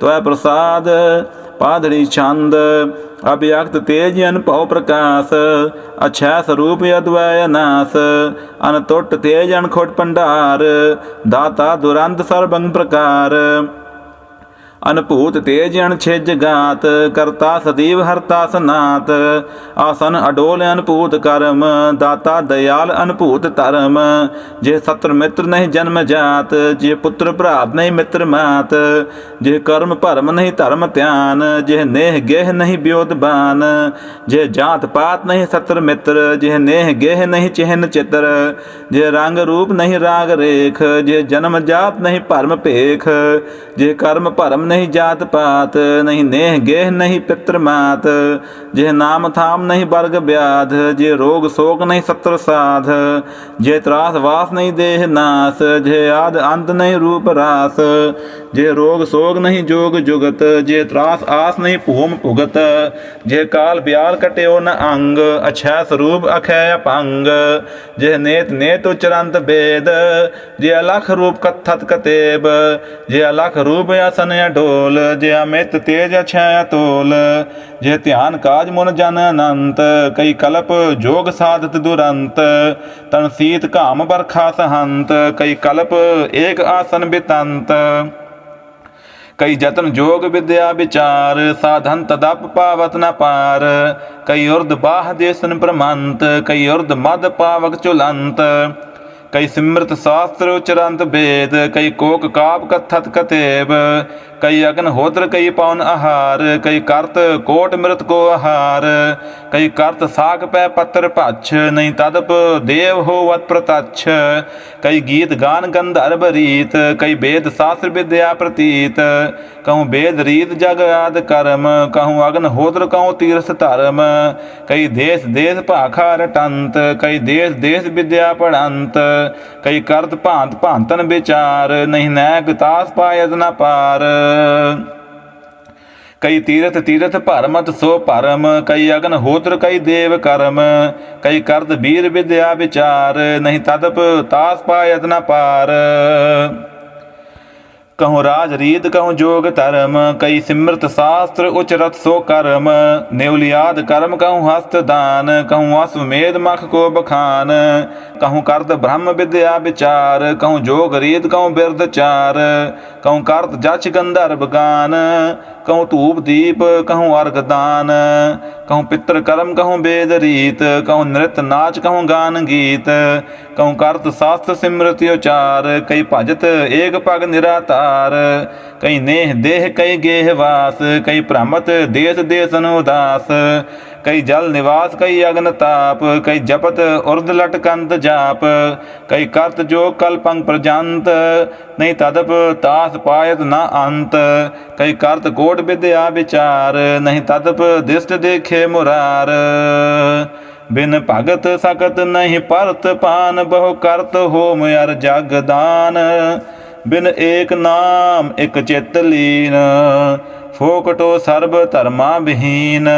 ਤਵੈ ਪ੍ਰਸਾਦ ਪਾਦੜੀ ਛੰਦ, ਅਭਿਅਕਤ ਤੇਜ ਅਨਭਉ ਪ੍ਰਕਾਸ਼, ਅਛੈ ਸਰੂਪ ਅਦਵੈ ਅਨਾਸ ਅਨਟੁੱਟ ਤੇਜ ਅਨਖੋਟ ਭੰਡਾਰ, ਦਾਤਾ ਦੁਰੰਤ ਸਰਬੰਗ ਪ੍ਰਕਾਰ। ਅਨਭੂਤ ਤੇਜ ਅਣਛਿਜ ਗਾਤ, ਕਰਤਾ ਸਦੀਵ ਹਰਤਾ ਸਨਾਤ। ਆਸਨ ਅਡੋਲ ਅਨਭੂਤ ਕਰਮ, ਦਾਤਾ ਦਇਆਲ ਅਨਭੂਤ ਧਰਮ। ਜੇ ਸਤਰ ਮਿੱਤਰ ਨਹੀਂ ਜਨਮ ਜਾਤ, ਜੇ ਪੁੱਤਰ ਭਰਾ ਨਹੀਂ ਮਿੱਤਰ ਮਾਤ। ਜੇ ਕਰਮ ਭਰਮ ਨਹੀਂ ਧਰਮ ਧਿਆਨ, ਜੇ ਨੇਹ ਗੇਹ ਨਹੀਂ ਬਿਉਦ ਬਾਨ। ਜੇ ਜਾਤ ਪਾਤ ਨਹੀਂ ਸਤਰ ਮਿੱਤਰ, ਜੇ ਨੇਹ ਗੇਹ ਨਹੀਂ ਚਿਹਨ ਚਿੱਤਰ। ਜੇ ਰੰਗ ਰੂਪ ਨਹੀਂ ਰਾਗ ਰੇਖ, ਜੇ ਜਨਮ ਜਾਤ ਨਹੀਂ ਭਰਮ ਭੇਖ। ਜੇ ਕਰਮ ਭਰਮ ਨਹੀਂ ਜਾਤ ਪਾਤ, ਨਹੀਂ ਨੇਹ ਗੇਹ, ਨਹੀਂ ਪਿਤਰ ਮਾਤ। ਜੇ ਨਾਮ ਥਾਮ ਨਹੀਂ ਵਰਗ ਬਿਆਧ ਜੇ ਰੋਗ ਸੋਕ ਨਹੀਂ ਸਤਰ ਸਾਧ। ਜੇ ਤਰਾਸ ਵਾਸ ਨਹੀਂ ਦੇਹ ਨਾਸ, ਜੇ ਆਦ ਅੰਤ ਨਹੀਂ ਰੂਪ ਰਾਸ। ਜੇ ਰੋਗ ਸੋਗ ਨਹੀਂ ਜੋਗ ਜੁਗਤ, ਜੇ ਤਰਾਸ ਆਸ ਨਹੀਂ ਭੂਮ ਭੁਗਤ। ਜੇ ਕਾਲ ਬਿਆਲ ਕਟਿਓ ਨ ਅੰਗ, ਅਛੈ ਸਰੂਪ ਅਖੈ ਅਪੰਗ ਜੇ ਨੇਤ ਨੇਤ ਉਚਰੰਤ ਬੇਦ, ਜੇ ਅਲਖ ਰੂਪ ਕਥਤ ਕਤੇਬ। ਜੇ ਅਲਖ ਰੂਪ ਅਸਨ ਤੋਲ, ਜੇ ਅਮਿਤ ਤੇਜ ਅਛੈ ਅਤੋਲ ਜੇ ਧਿਆਨ ਕਾਜ ਮਨ ਜਨ ਅਨੰਤ, ਕਈ ਕਲਪ ਜੋਗ ਸਾਧਤ ਦੁਰੰਤ, ਤਨ ਸੀਤ ਘਾਮ ਬਰਖਾ ਸਹੰਤ, ਕਈ ਕਲਪ ਏਕ ਆਸਨ ਬਿਤੰਤ। ਕਈ ਜਤਨ ਜੋਗ ਵਿਦਿਆ ਵਿਚਾਰ, ਸਾਧਨ ਤਦਪ ਪਾਵਤ ਨ ਪਾਰ, ਕਈ ਉਰਦ ਬਾਹ ਦੇਸਨ ਪ੍ਰਮੰਤ, ਕਈ ਉਰਦ ਮਦ ਪਾਵਕ ਚੁਲੰਤ ਕਈ ਸਿਮਰਤ ਸ਼ਾਸਤਰ ਉਚਰੰਤ ਵੇਦ ਕਈ ਕੋਕ ਕਾਪ ਕਥਤ ਕਤੇਬ, ਕਈ ਅਗਨ ਹੋਤਰ, ਕਈ ਪਉਨ ਆਹਾਰ, ਕਈ ਕਰਤ ਕੋਟ ਮ੍ਰਿਤ ਕੋ ਆਹਾਰ, ਕਈ ਕਰਤ ਸਾਗ ਪੈ ਪੱਤਰ ਭਛ, ਨਹੀਂ ਤਦਪ ਦੇਵ ਹੋਵਤ ਪ੍ਰਤਛ, ਕਈ ਗੀਤ ਗਾਨ ਗੰਧਰਵ ਰੀਤ, ਕਈ ਵੇਦ ਸ਼ਾਸਤਰ ਵਿਦਿਆ ਪ੍ਰਤੀਤ, ਕਹੂੰ ਵੇਦ ਰੀਤ ਜਗ ਆਦ ਕਰਮ, ਕਹੂੰ ਅਗਨ ਹੋਤਰ ਕਹੂੰ ਤੀਰਥ ਧਰਮ, ਕਈ ਦੇਸ ਦੇਸ ਭਾਖਾ ਰਟੰਤ, ਕਈ ਦੇਸ ਦੇਸ ਵਿਦਿਆ ਪੜੰਤ ਕਈ ਕਰਤ ਭਾਂਤ ਭਾਂਤਨ ਵਿਚਾਰ, ਨਹੀਂ ਨੈਕ ਤਾਸ ਪਾਇਤ ਨਾ ਪਾਰ। ਕਈ ਤੀਰਥ ਤੀਰਥ ਭਰਮਤ ਸੋ ਭਰਮ, ਕਈ ਅਗਨ ਹੋਤਰ ਕਈ ਦੇਵ ਕਰਮ, ਕਈ ਕਰਤ ਵੀਰ ਵਿਦਿਆ ਵਿਚਾਰ, ਨਹੀਂ ਤਦਪ ਤਾਸ ਪਾਇਤ ਨ ਪਾਰ। ਕਹੂੰ ਰਾਜ ਰੀਤ ਕਹੂੰ ਜੋਗ ਧਰਮ ਕਈ ਸਿਮਰਤ ਸ਼ਾਸਤਰ ਉਚਰਤ ਸੋ ਕਰਮ ਨਿਉਲਿਆਦ ਕਰਮ ਕਹੂੰ ਹਸਤ ਦਾਨ ਕਹੂੰ ਅਸਮੇਧ ਮਖ ਕੋ ਬਖਾਨ ਕਹੂੰ ਕਰਤ ਬ੍ਰਹਮ ਵਿਦਿਆ ਵਿਚਾਰ ਕਹੂੰ ਜੋਗ ਰੀਤ ਕਹੂੰ ਬਿਰਧ ਚਾਰ ਕਹੂੰ ਕਰਤ ਜਚ ਗੰਧਰਵ ਗਾਨ ਕਹੂੰ ਧੂਪ ਦੀਪ ਕਹੂੰ ਅਰਗ ਦਾਨ ਕਹੂੰ ਪਿੱਤਰ ਕਰਮ ਕਹੂੰ ਵੇਦ ਰੀਤ ਕਹੂੰ ਨ੍ਰਿਤ ਨਾਚ ਕਹੂੰ ਗਾਨ ਗੀਤ ਕਹੂੰ ਕਰਤ ਸਾਸਤ ਸਿਮਰਤਿ ਉਚਾਰ ਕਈ ਭਜਤ ਏਕ ਪਗ ਨਿਰਾਤਾਰ ਕਈ ਨੇਹ ਦੇਹ, ਕਈ ਗੇਹ ਵਾਸ, ਕਈ ਭ੍ਰਮਤ ਦੇਸ ਦੇਸਨ ਉਦਾਸ। ਕਈ ਜਲ ਨਿਵਾਸ, ਕਈ ਅਗਨ ਤਾਪ, ਕਈ ਜਪਤ ਉਰਦ ਲਟਕੰਤ ਜਾਪ। ਕਈ ਕਰਤ ਜੋ ਕਲਪੰਗ ਪ੍ਰਜੰਤ, ਨਹੀਂ ਤਦਪ ਤਾਸ ਪਾਇਤ ਨਾ ਅੰਤ। ਕਈ ਕਰਤ ਕੋਟ ਵਿਦਿਆ ਵਿਚਾਰ, ਨਹੀਂ ਤਦਪ ਦਿਸਟ ਦੇਖੇ ਮੁਰਾਰ। ਬਿਨ ਭਗਤ ਸਕਤ ਨਹੀਂ ਪਰਤ ਪਾਨ, ਬਹੁ ਕਰਤ ਹੋਮ ਅਰ ਜਗ ਦਾਨ। ਬਿਨ ਏਕ ਨਾਮ ਇਕ ਚਿਤ ਲੀਨ ਫੋਕਟੋ ਸਰਬ ਧਰਮਾ ਵਿਹੀਨ।